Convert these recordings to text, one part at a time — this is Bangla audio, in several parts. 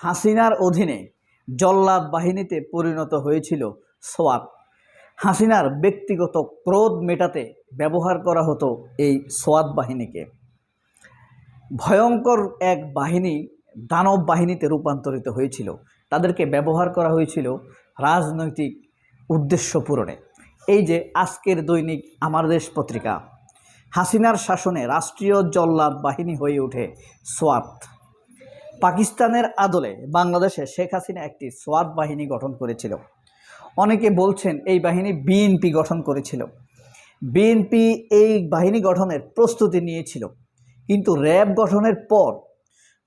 হাসিনার অধীনে জল্লাদ বাহিনীতে পরিণত হয়েছিল সোয়াত হাসিনার ব্যক্তিগত ক্রোধ মেটাতে ব্যবহার করা হতো এই সোয়াত বাহিনীকে। ভয়ঙ্কর এক বাহিনী দানব বাহিনীতে রূপান্তরিত হয়েছিল। তাদেরকে ব্যবহার করা হয়েছিল রাজনৈতিক উদ্দেশ্য পূরণে। এই যে আজকের দৈনিক আমার দেশ পত্রিকা, হাসিনার শাসনে রাষ্ট্রীয় জল্লাদ বাহিনী হয়ে ওঠে সোয়াত পাকিস্তানের আদলে বাংলাদেশে শেখ হাসিনা একটি সোয়াত বাহিনী গঠন করেছিল। অনেকে বলছেন এই বাহিনী বিএনপি গঠন করেছিল। বিএনপি এই বাহিনী গঠনের প্রস্তুতি নিয়েছিল। কিন্তু র্যাব গঠনের পর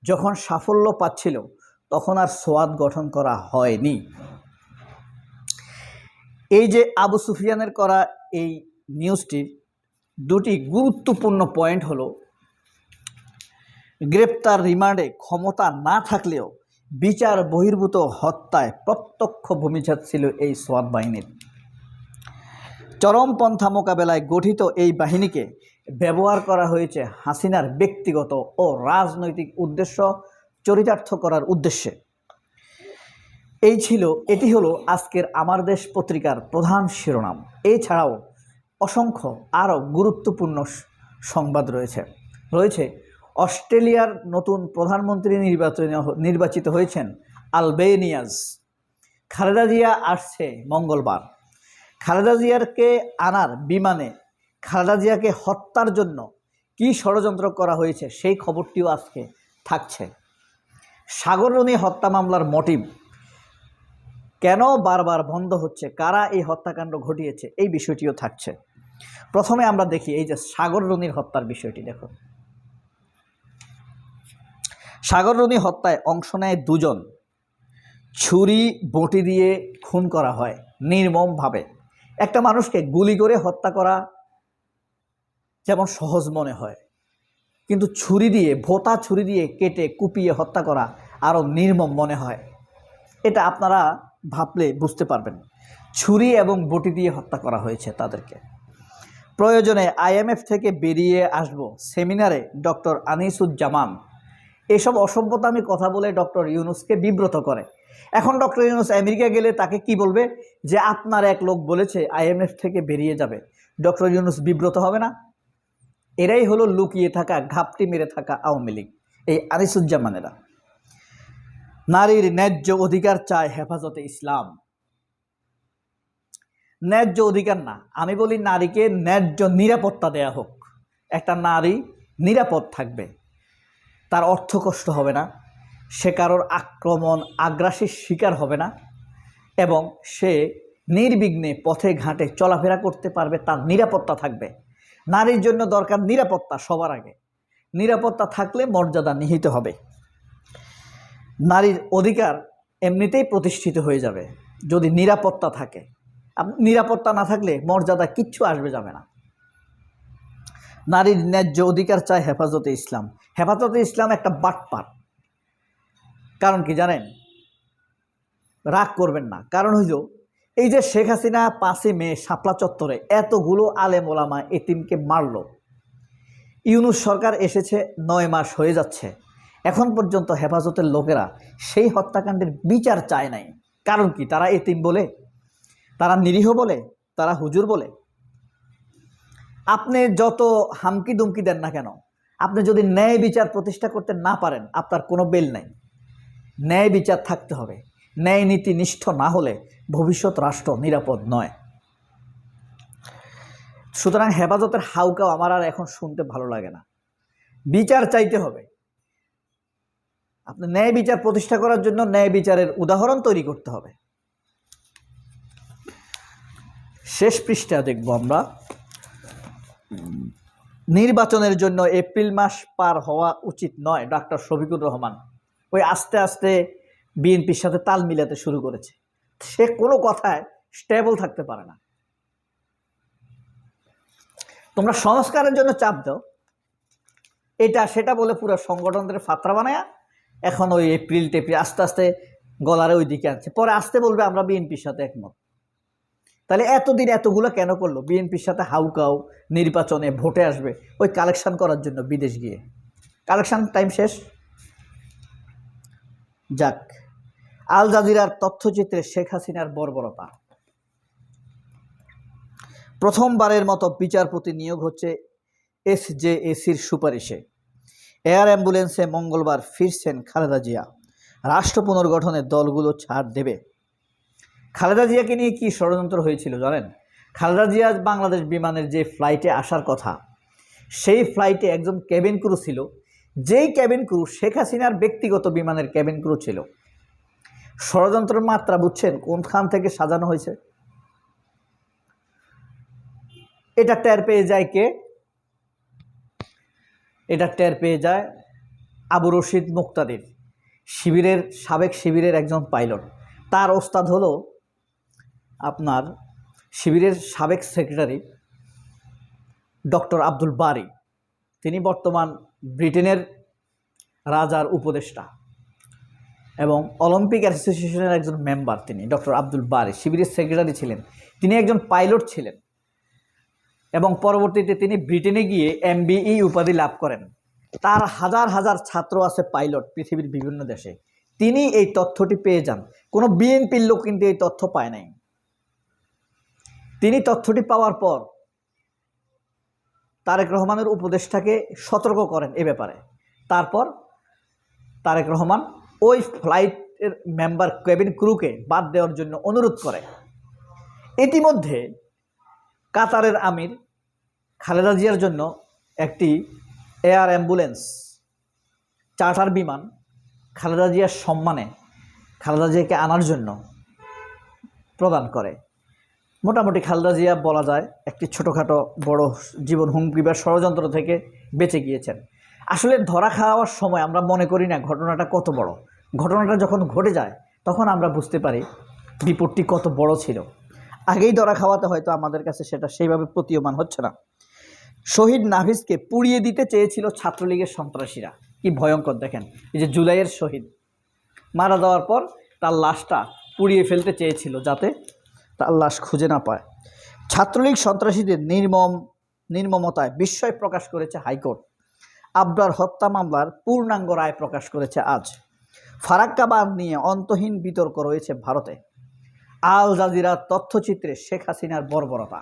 যখন সাফল্য পাচ্ছিল, তখন আর সোয়াদ গঠন করা হয়নি। এই যে আবু সুফিয়ানের করা এই নিউজটির দুটি গুরুত্বপূর্ণ পয়েন্ট হলো গ্রেপ্তার রিমান্ডে ক্ষমতা না থাকলেও বিচার বহির্ভূত হত্যায় প্রত্যক্ষ ভূমিকা ছিল এই সোয়াদ বাহিনীর। চরমপন্থা মোকাবেলায় গঠিত এই বাহিনীকে ব্যবহার করা হয়েছে হাসিনার ব্যক্তিগত ও রাজনৈতিক উদ্দেশ্য চরিতার্থ করার উদ্দেশ্যে। এই ছিল, এটি হলো আজকের আমার দেশ পত্রিকার প্রধান শিরোনাম। এছাড়াও অসংখ্য আরও গুরুত্বপূর্ণ সংবাদ রয়েছে। রয়েছে অস্ট্রেলিয়ার নতুন প্রধানমন্ত্রী নির্বাচন নির্বাচিত হয়েছেন আলবেনিয়াস খালেদা জিয়া আসছে মঙ্গলবার। খালেদা জিয়ারকে আনার বিমানে খালেদা জিয়াকে হত্যার জন্য কি ষড়যন্ত্র করা হয়েছে সেই খবরটিও আজকে থাকছে। সাগররণী হত্যা মামলার মোটিভ কেন বারবার বন্ধ হচ্ছে? কারা এই হত্যাকাণ্ড ঘটিয়েছে? এই বিষয়টিও থাকছে। প্রথমে আমরা দেখি এই যে সাগররণীর হত্যার বিষয়টি দেখো সাগররণী হত্যায় অংশ নেয় দুজন। ছুরি, বটি দিয়ে খুন করা হয় নির্মমভাবে। একটা মানুষকে গুলি করে হত্যা করা যেমন সহজ মনে হয়। কিন্তু ছুরি দিয়ে, ভোতা ছুরি দিয়ে কেটে কুপিয়ে হত্যা করা আরও নির্মম মনে হয়। এটা আপনারা ভাবলে বুঝতে পারবেন। ছুরি এবং বটি দিয়ে হত্যা করা হয়েছে তাদেরকে। প্রয়োজনে আইএমএফ থেকে বেরিয়ে আসব সেমিনারে ডক্টর আনিসুজ্জামান। এসব অসভ্যতা আমি কথা বলে ডক্টর ইউনুসকে বিব্রত করে। এখন ডক্টর ইউনুস আমেরিকা গেলে তাকে কি বলবে? যে আপনার এক লোক বলেছে আইএমএফ থেকে বেরিয়ে যাবে। ডক্টর ইউনুস বিব্রত হবে না। এরাই হলো লুকিয়ে থাকা, ঘাপটি মেরে থাকা আওয়ামী লীগ, এই আনিসুজ্জামানেরা। নারীর ন্যায্য অধিকার চায় হেফাজতে ইসলাম। ন্যায্য অধিকার না, আমি বলি নারীকে ন্যায্য নিরাপত্তা দেয়া হোক। একটা নারী নিরাপদ থাকবে। তার অর্থ কষ্ট হবে না। সে কারোর আক্রমণ, আগ্রাসীর শিকার হবে না এবং সে নির্বিঘ্নে পথে ঘাটে চলাফেরা করতে পারবে, তার নিরাপত্তা থাকবে। নারীর জন্য দরকার নিরাপত্তা সবার আগে। নিরাপত্তা থাকলে মর্যাদা নিহিত হবে। নারীর অধিকার এমনিতেই প্রতিষ্ঠিত হয়ে যাবে। যদি নিরাপত্তা থাকে নিরাপত্তা না থাকলে মর্যাদা কিচ্ছু আসবে যাবে না। নারীর ন্যায্য অধিকার চায় হেফাজতে ইসলাম। হেফাজতে ইসলাম একটা বাটপার। কারণ কি জানেন? রাগ করবেন না। কারণ হইল, এই যে শেখ হাসিনা পাঁচই মে শাপলা চত্বরে এতগুলো আলেম ওলামা এতিমকে মারল। ইউনুস সরকার এসেছে, নয় মাস হয়ে যাচ্ছে। এখন পর্যন্ত হেফাজতের লোকেরা সেই হত্যাকাণ্ডের বিচার চায় নাই। কারণ কি? তারা এতিম বলে? তারা নিরীহ বলে? তারা হুজুর বলে? আপনি যত হামকি দুমকি দেন না কেন, আপনি যদি ন্যায় বিচার প্রতিষ্ঠা করতে না পারেন, আপনার কোনো বেল নাই। ন্যায় বিচার থাকতে হবে। ন্যায় নীতি নিষ্ঠ না হলে ভবিষ্যৎ রাষ্ট্র নিরাপদ নয়। সুতরাং হেফাজতের হাউকাও আমার আর এখন শুনতে ভালো লাগে না। বিচার চাইতে হবে। আপনি ন্যায় বিচার প্রতিষ্ঠা করার জন্য ন্যায় বিচারের উদাহরণ তৈরি করতে হবে। শেষ পৃষ্ঠা দেখব আমরা। নির্বাচনের জন্য এপ্রিল মাস পার হওয়া উচিত নয়, ডাক্তার শফিকুর রহমান। ওই আস্তে আস্তে বিএনপির সাথে তাল মিলাতে শুরু করেছে। সে কোনো কথায় স্টেবল থাকতে পারে না। তোমরা সংস্কারের জন্য চাপ দাও। এটা সেটা বলে পুরো সংগঠনদের ফাত্রা বানায় এখন ওই এপ্রিল টেপ্রিল আস্তে আস্তে গলারে ওই দিকে আনছে। পরে আসতে বলবে আমরা বিএনপির সাথে একমত। তাহলে এতদিন এতগুলো কেন করল? বিএনপির সাথে হাউকাও নির্বাচনে ভোটে আসবে ওই কালেকশান করার জন্য বিদেশ গিয়ে। কালেকশান টাইম শেষ? যাক, আল জাজিরার তথ্যচিত্রে শেখ হাসিনার বর্বরতা। প্রথমবারের মতো বিচারপতি নিয়োগ হচ্ছে এস জে এসির সুপারিশে। এয়ার অ্যাম্বুলেন্সে মঙ্গলবার ফিরছেন খালেদা জিয়া। রাষ্ট্র পুনর্গঠনের দলগুলো ছাড় দেবে। খালেদা জিয়াকে নিয়ে কি ষড়যন্ত্র হয়েছিল জানেন? খালেদা জিয়া বাংলাদেশ বিমানের যে ফ্লাইটে আসার কথা, সেই ফ্লাইটে একজন ক্যাবিন ক্রু ছিল। যেই ক্যাবিন ক্রু শেখ হাসিনার ব্যক্তিগত বিমানের ক্যাবিন ক্রু ছিল। ষড়যন্ত্রের মাত্রা বুঝছেন কোনখান থেকে সাজানো হয়েছে? এটা টের পেয়ে যায় কে? এটা টের পেয়ে যায় আবু রশিদ মুক্তাদির, শিবিরের সাবেক শিবিরের একজন পাইলট তার ওস্তাদ হলো আপনার শিবিরের সাবেক সেক্রেটারি ডক্টর আব্দুল বারি। তিনি বর্তমান ব্রিটেনের রাজার উপদেষ্টা এবং অলিম্পিক অ্যাসোসিয়েশনের একজন মেম্বার তিনি, ডক্টর আব্দুল বারি। শিবিরের সেক্রেটারি ছিলেন। তিনি একজন পাইলট ছিলেন এবং পরবর্তীতে তিনি ব্রিটেনে গিয়ে এমবিই উপাধি লাভ করেন। তার হাজার হাজার ছাত্র আছে পাইলট পৃথিবীর বিভিন্ন দেশে। তিনি এই তথ্যটি পেয়ে যান। কোনো বিএনপির লোক কিন্তু এই তথ্য পায় নাই। তিনি তথ্যটি পাওয়ার পর তারেক রহমানের উপদেষ্টাকে সতর্ক করেন এ ব্যাপারে। তারপর তারেক রহমান ওই ফ্লাইটের মেম্বার কেবিন ক্রুকে বাদ দেওয়ার জন্য অনুরোধ করে। ইতিমধ্যে কাতারের আমির খালেদা জিয়ার জন্য একটি এয়ার অ্যাম্বুলেন্স, চার্টার বিমান খালেদা জিয়ার সম্মানে, খালেদা জিয়াকে আনার জন্য প্রদান করে। মোটামুটি খালেদা জিয়া বলা যায় একটি ছোটোখাটো বড় জীবন হুমকি বা ষড়যন্ত্র থেকে বেঁচে গিয়েছেন। আসলে ধরা খাওয়ার সময় আমরা মনে করি না ঘটনাটা কত বড়। ঘটনাটা যখন ঘটে যায়, তখন আমরা বুঝতে পারি বিপদটি কত বড় ছিল। আগেই ধরা খাওয়াতে হয়তো আমাদের কাছে সেটা সেইভাবে প্রতীয়মান হচ্ছে না। শহীদ নাভিসকে পুড়িয়ে দিতে চেয়েছিল ছাত্রলীগের সন্ত্রাসীরা। কি ভয়ঙ্কর দেখেন, এই যে জুলাইয়ের শহীদ। মারা যাওয়ার পর তার লাশটা পুড়িয়ে ফেলতে চেয়েছিল যাতে তার লাশ খুঁজে না পায়। ছাত্রলীগ সন্ত্রাসীদের নির্মম, নির্মমতায় বিস্ময় প্রকাশ করেছে হাইকোর্ট। আবরার হত্যা মামলার পূর্ণাঙ্গ রায় প্রকাশ করেছে আজ। ফারাক্কা বাঁধ নিয়ে অন্তহীন বিতর্ক রয়েছে ভারতে। আল জাজিরার তথ্যচিত্রে শেখ হাসিনার বর্বরতা।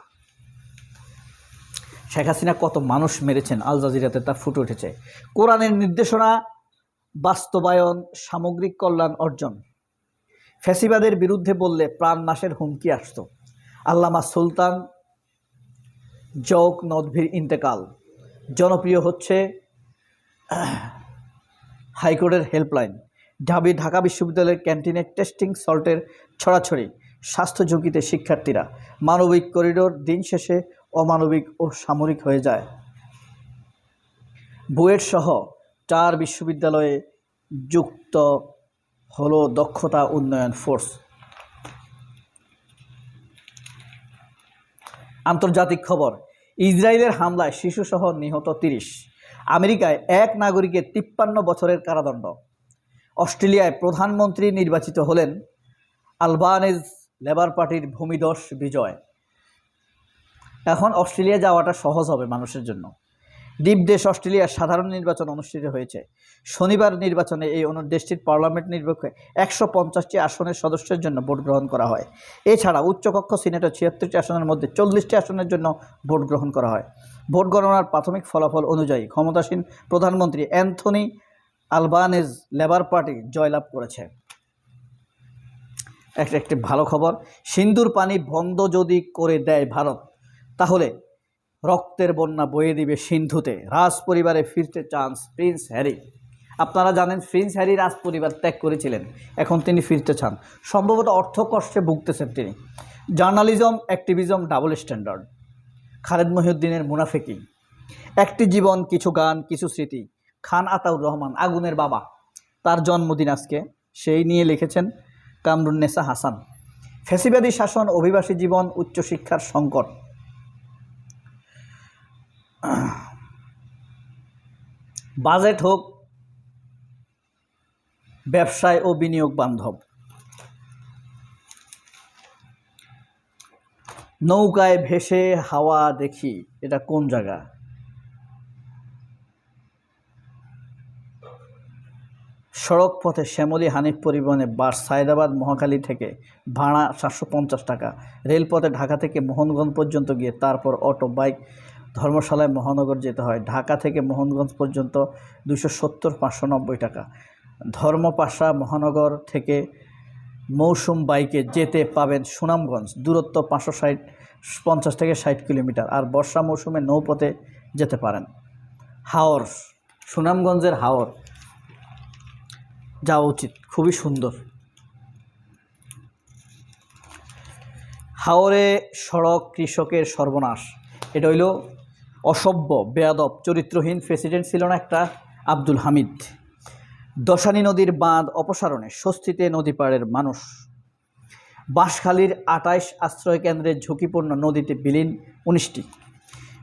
শেখ হাসিনা কত মানুষ মেরেছেন আল জাজিরাতে তা ফুটে উঠেছে। কোরআনের নির্দেশনা, বাস্তবায়ন, সামগ্রিক কল্যাণ অর্জন। ফ্যাসিবাদের বিরুদ্ধে বললে প্রাণ নাশের হুমকি আসত। আল্লামা সুলতান জৌক নদভির ইন্তেকাল। জনপ্রিয় হচ্ছে হাইকোর্টের হেল্পলাইন। ঢাবি ঢাকা বিশ্ববিদ্যালয়ের ক্যান্টিনে টেস্টিং সল্টের ছড়াছড়ি, স্বাস্থ্য ঝুঁকিতে শিক্ষার্থীরা। মানবিক করিডোর দিন শেষে অমানবিক ও সামরিক হয়ে যায়। বুয়েট সহ চার বিশ্ববিদ্যালয়ে যুক্ত হলো দক্ষতা উন্নয়ন ফোর্স আন্তর্জাতিক খবর, ইসরায়েলের হামলায় শিশুসহ নিহত তিরিশ। আমেরিকায় এক নাগরিকের তিপ্পান্ন বছরের কারাদণ্ড। অস্ট্রেলিয়ায় প্রধানমন্ত্রী নির্বাচিত হলেন আলবানেজ লেবার পার্টির ভূমিদস বিজয়। এখন অস্ট্রেলিয়া যাওয়াটা সহজ হবে মানুষের জন্য। দ্বীপ দেশ অস্ট্রেলিয়ার সাধারণ নির্বাচন অনুষ্ঠিত হয়েছে। শনিবার নির্বাচনে এই অনু দেশটির পার্লামেন্ট নির্বাচনে একশো পঞ্চাশটি আসনের সদস্যের জন্য ভোট গ্রহণ করা হয়। এছাড়া উচ্চকক্ষ সিনেটের ছিয়াত্তরটি আসনের মধ্যে চল্লিশটি আসনের জন্য ভোট গ্রহণ করা হয়। ভোট গণনার প্রাথমিক ফলাফল অনুযায়ী ক্ষমতাসীন প্রধানমন্ত্রী অ্যান্থনি আলবানেজ লেবার পার্টি জয়লাভ করেছে। একটা একটি ভালো খবর, সিন্দুর পানি বন্ধ যদি করে দেয় ভারত, তাহলে রক্তের বন্যা বয়ে দিবে সিন্ধুতে। রাজ পরিবারে ফিরতে চান্স প্রিন্স হ্যারি। আপনারা জানেন প্রিন্স হ্যারি রাজ পরিবার ত্যাগ করেছিলেন। এখন তিনি ফিরতে চান। সম্ভবত অর্থ কষ্টে ভুগতেছেন তিনি। Journalism, activism double standard. Khaled মহিউদ্দিনের মুনাফেকি। একটি জীবন, কিছু গান, কিছু স্মৃতি। খান আতাউর রহমান, আগুনের বাবা। তার জন্মদিন আজকে। সেই নিয়ে লিখেছেন কামরুন্নেসা হাসান। ফেসিবাদী শাসন, অভিবাসী জীবন, উচ্চশিক্ষার সংকট। বাজেট হোক, ব্যবসায় ও বিনিয়োগ বান্ধব। নৌকায় ভেসে হাওয়া দেখি, এটা কোন জায়গা? সড়ক পথে শ্যামলী হানিফ পরিবহনে বাস, সায়দাবাদ মহাখালী থেকে ভাড়া সাতশো পঞ্চাশ টাকা। রেলপথে ঢাকা থেকে মোহনগঞ্জ পর্যন্ত গিয়ে, তারপর অটো, বাইক ধর্মশালায় মহানগর যেতে হয়। ঢাকা থেকে মোহনগঞ্জ পর্যন্ত দুশো সত্তর পাঁচশো নব্বই টাকা। ধর্মপাশা মহানগর থেকে মৌসুম বাইকে যেতে পাবেন সুনামগঞ্জ। দূরত্ব পাঁচশো ষাট, পঞ্চাশ থেকে ষাট কিলোমিটার। আর বর্ষা মৌসুমে নৌপথে যেতে পারেন। হাওর, সুনামগঞ্জের হাওর। যাওয়া উচিত, খুবই সুন্দর। হাওরে সড়ক কৃষকের সর্বনাশ। এটা হইল অসভ্য, বেয়াদব, চরিত্রহীন প্রেসিডেন্ট ছিল না একটা আব্দুল হামিদ। দশানী নদীর বাঁধ অপসারণে স্বস্তিতে নদী পাড়ের মানুষ। বাঁশখালীর আটাইশ আশ্রয় কেন্দ্রের ঝুঁকিপূর্ণ নদীতে বিলীন উনিশটি।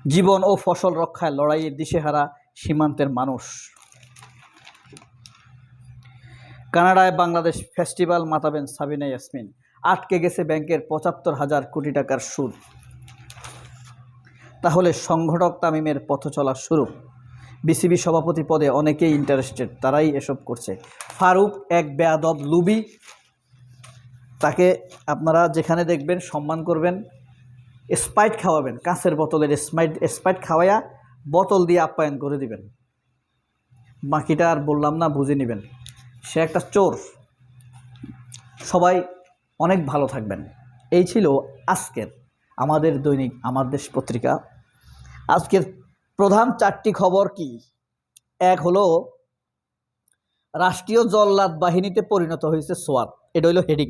জীবন ও ফসল রক্ষায় লড়াইয়ের দিশেহারা সীমান্তের মানুষ। কানাডায় বাংলাদেশ ফেস্টিভ্যাল মাতাবেন সাবিনা ইয়াসমিন। আটকে গেছে ব্যাংকের পঁচাত্তর হাজার কোটি টাকার সুদ। তাহলে সংগঠক তামিমের পথ চলা শুরু। বিসিবি সভাপতি পদে অনেকেই ইন্টারেস্টেড তারাই এসব করছে। ফারুক এক বেয়াদব লুবি। তাকে আপনারা যেখানে দেখবেন, সম্মান করবেন। স্পাইট খাওয়াবেন, কাঁচের বোতলের স্পাইট স্পাইট খাওয়াইয়া বোতল দিয়ে আপ্যায়ন করে দিবেন। বাকিটা আর বললাম না, বুঝে নেবেন। সে একটা চোর। সবাই অনেক ভালো থাকবেন। এই ছিল আজকের আমাদের দৈনিক, আমার দেশ পত্রিকা। আজকের প্রধান চারটি খবর কি? এক হলো, রাষ্ট্রীয় জল্লাদ বাহিনীতে পরিণত হয়েছে সোয়াত এটা হইল হেডিং